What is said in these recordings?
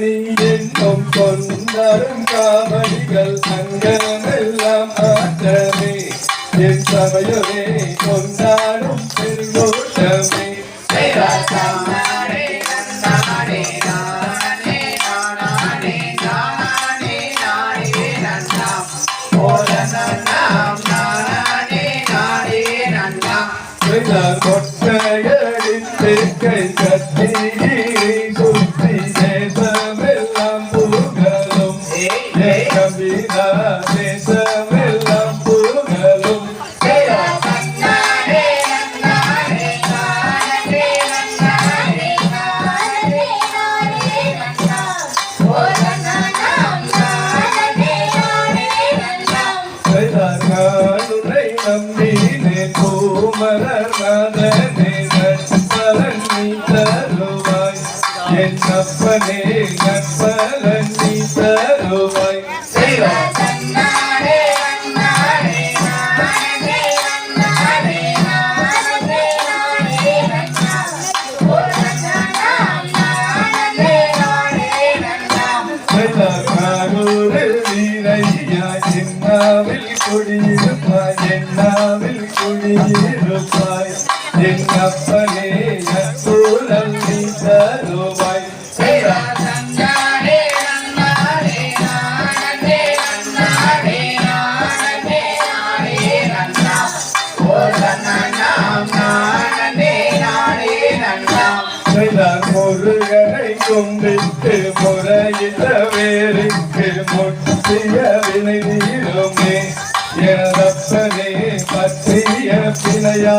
காவடி என்னும் சொந்தரும் காவடிகள் சங்கமெல்லாம் ஆற்றமே. என் சபையுமே கொண்டாடும் திருவோட்டமே கொட்டையடித்து கை கட்டி Yes, I'm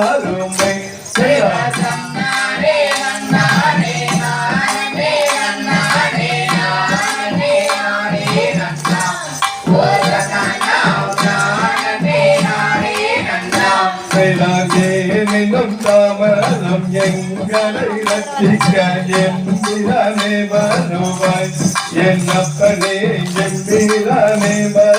அருமை தாமரம் எங்களை ரசிக்க எம்பிரானே வருவாய். என் அப்பனே எம்பிரானே வ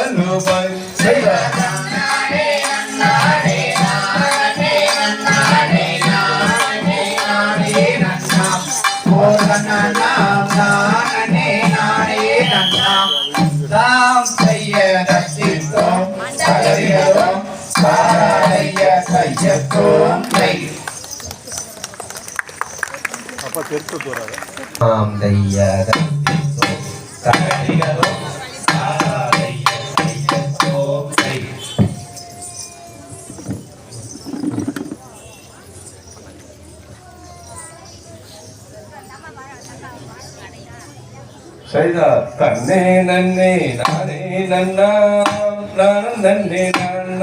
ಸೈದ ತನ್ನೆ ನನ್ನೆ ನಾನೇ ನನ್ನ ನಾನು ನನ್ನೆ ನನ್ನ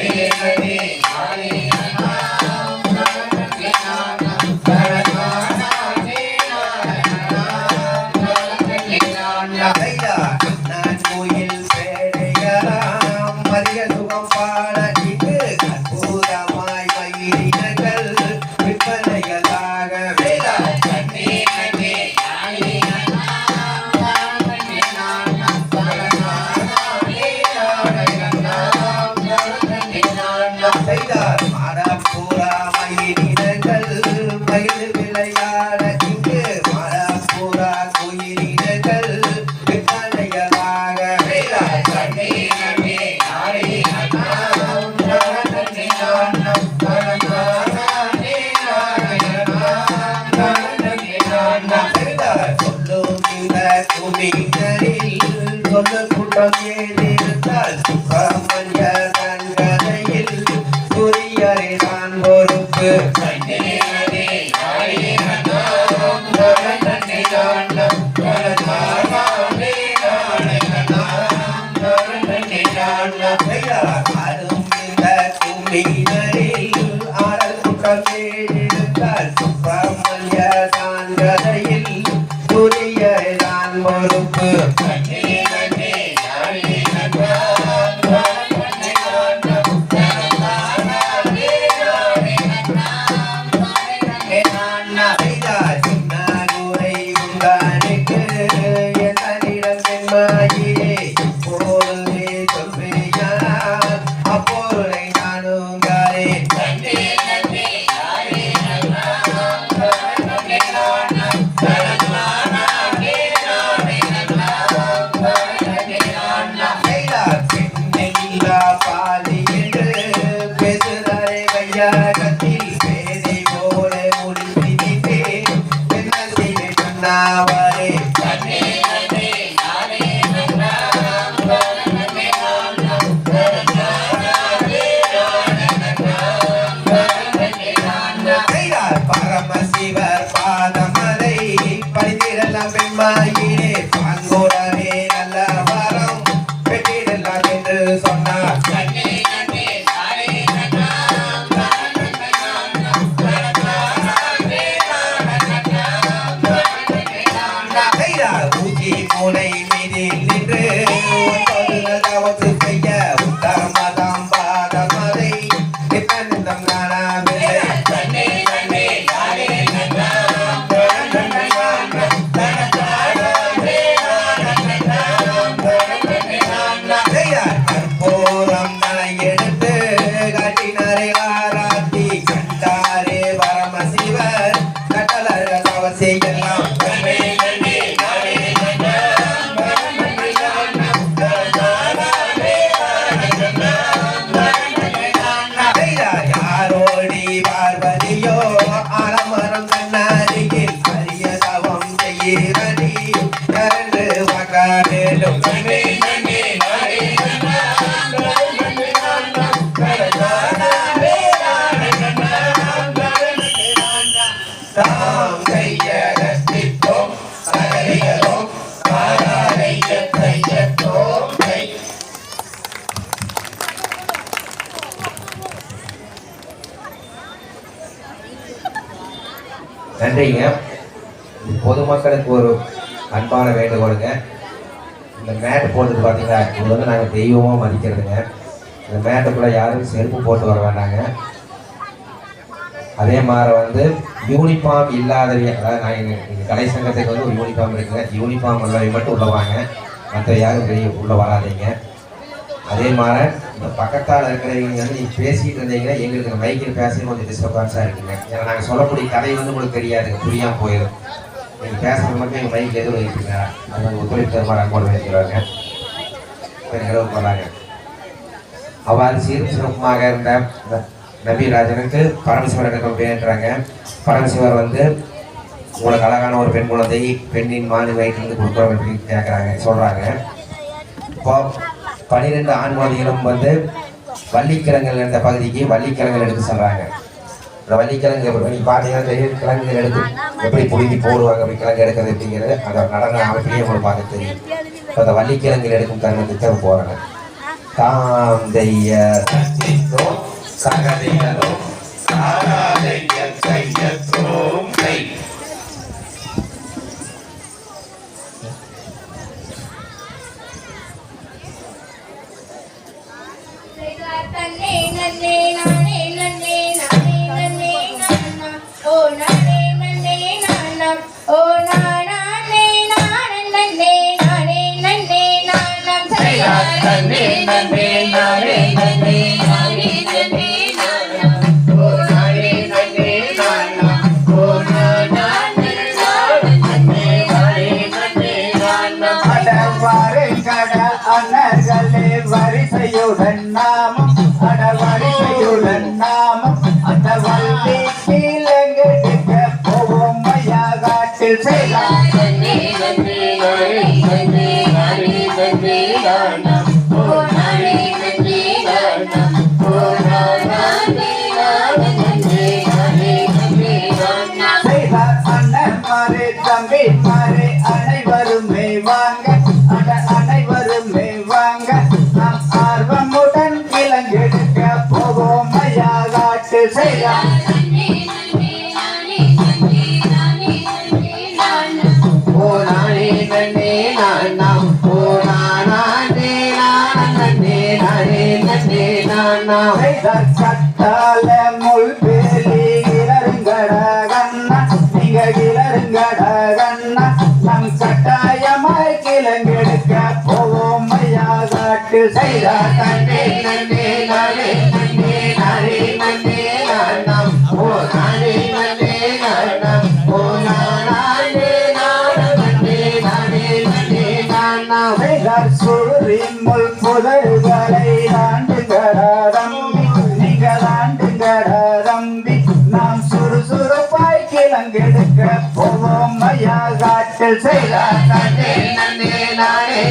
சுகம் சுகம் ஏறியிருந்தால் சுகம் பணிந்திடலாம் தாம் நன்றிங்க பொதுமக்களுக்கு ஒரு அன்பான வேண்டுகோளுங்க. இந்த மேட்டு போட்டது பார்த்தீங்களா இது வந்து நாங்கள் தெய்வமாக மதிக்கிறதுங்க. இந்த மேட்டுக்குள்ளே யாரும் செருப்பு போட்டு வர வேண்டாங்க. அதே மாதிரி வந்து யூனிஃபார்ம் இல்லாதவங்க அதாவது நான் எங்கள் கலை சங்கத்துக்கு வந்து ஒரு யூனிஃபார்ம் இருக்குங்க யூனிஃபார்ம் உள்ளவங்க மட்டும் உள்ள வாங்க. மற்ற யாரும் வெளியே உள்ளே வராதீங்க. அதே மாதிரி இந்த பக்கத்தால் இருக்கிறவங்க வந்து நீங்கள் பேசிகிட்டு இருந்தீங்கன்னா எங்களுக்கு மைக்கில் பேச கொஞ்சம் டிஸ்டர்பன்ஸாக இருக்குங்க. ஏன்னா நாங்கள் சொல்லக்கூடிய கதை வந்து உங்களுக்கு தெரியாதுங்க புரியாமல் போயிடும் நீங்கள் பேசுகிற மட்டும் எங்கள் மைக்கில் எதுவும் இருக்குங்க அது வந்து ஒத்துழைப்பு தருமாறு அன்போடு வைக்கிறாங்க நிலவு போகிறாங்க அவ்வாறு சீரும் சிறப்புமாக இருந்த நபிராஜனுக்கு நபிராஜனுக்கு பரமசிவரிடம் பேருன்றாங்க பரமசிவர் வந்து உங்களுக்கு அழகான ஒரு பெண் குழந்தை பெண்ணின் மாடு வயிற்றிலிருந்து கொடுக்குறோம் அப்படின்னு கேட்குறாங்க சொல்கிறாங்க இப்போ பன்னிரெண்டு ஆண் குழந்தைகளும் வந்து வள்ளிக்கிழங்குகள் இருந்த பகுதிக்கு வள்ளிக்கிழங்குகள் எடுத்து சொல்கிறாங்க இந்த வள்ளிக்கிழங்கு எப்படி பார்த்தீங்கன்னா தெரியும் கிழங்குகள் எடுத்து எப்படி புடுங்கி போடுவாங்க அப்படி கிழங்கு எடுக்கிறது அப்படிங்கிறது. அந்த நடன அமைப்பிலேயே உங்களுக்கு பார்க்க தெரியும். இப்போ அந்த வள்ளிக்கிழங்குகள் எடுக்கும் தருணத்துக்கு போகிறாங்க தாந்தைய சகலியரும் ஆராதைய கையத்தோம் கை தன்னே நன்னே காட்டில் செய்யலாம் நன்னே நன்னே நானே நன்னே நானே நன்னே நானா ஓ நானே நன்னே நானா ஓ நானே நானே நானே நன்னே நானா கட்டால முள் பேலி நீங்கள் ஆண்டுங்கட செய்தார் நன்னே நன்னே நானே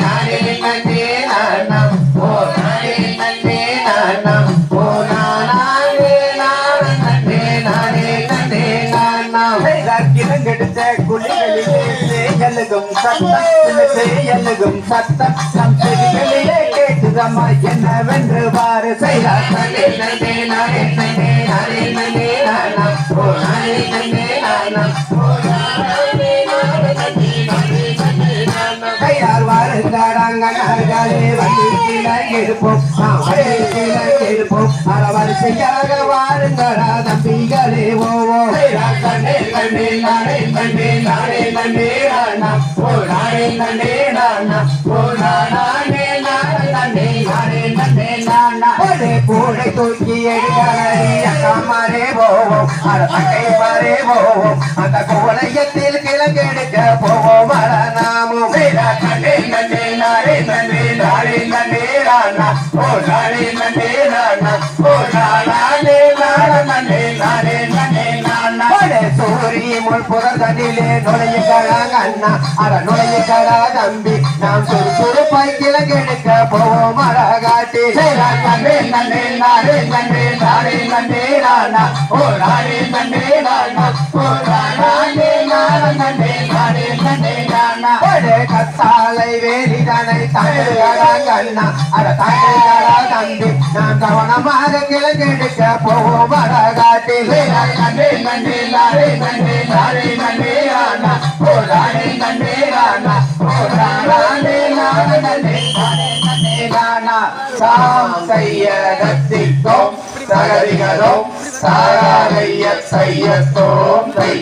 நானே ஓ நானே ஓ நானே நானே குழிகளிலே சத்தம் செயலுகும் சத்தம் நம் கேட்டுதம்மா என்னவென்று பாரு செய்தார் நன்னே நன்னே நானே நன்னே நானே நன்னே நானாம் ஓ நானே நானாம் வாருங்காடாங்கனார்களே எடுப்போம் எடுப்போம் அறவரிசையாக வாருங்கடா தம்பிகளே ஓவோ கண்ணே கண்ணே நானே கண்ணே நானே கண்ணே நானா ஓ நானே கண்ணே நானா ஓ நானே நானே கண்ணே நானே கண்ணே நானா ஒரே பூனை தூக்கி எடுக்கலடி அக்கா போவோம் அட மாறே போவோம் அந்த கோலையத்தில் கிழங்கெடுக்க போவோம் அட நாமும் கண்ணே கண்ணே நானே கண்ணே நானே கண்ணே நானா ஓ ஓ சூரி முள் புறதனிலே நுழைய கழாங்க அண்ணா அட நுழைய கடா தம்பி நாம் சுறு சுறுப்பாய் கிழங்கெடுக்க போவோம் அழகாட்டி கண்ணே கண்ணே நானே கண்ணே நானே கண்ணே நானா ஓ நானே கண்ணே நானா ஓ நானே நானே கண்ணே நானே கண்ணே நானா ஒரே கத்தாலை வேலிதனை தாண்டுகிறாங்க அண்ணா அட தாண்டுகிறா தம்பி நாம் கவனமாக கிழங்கெடுக்க போவோம் அழகாட்டி கண்ணே கண்ணே நானே கண்ணே நானே கண்ணே நானா ஓ ஓ சாம் தை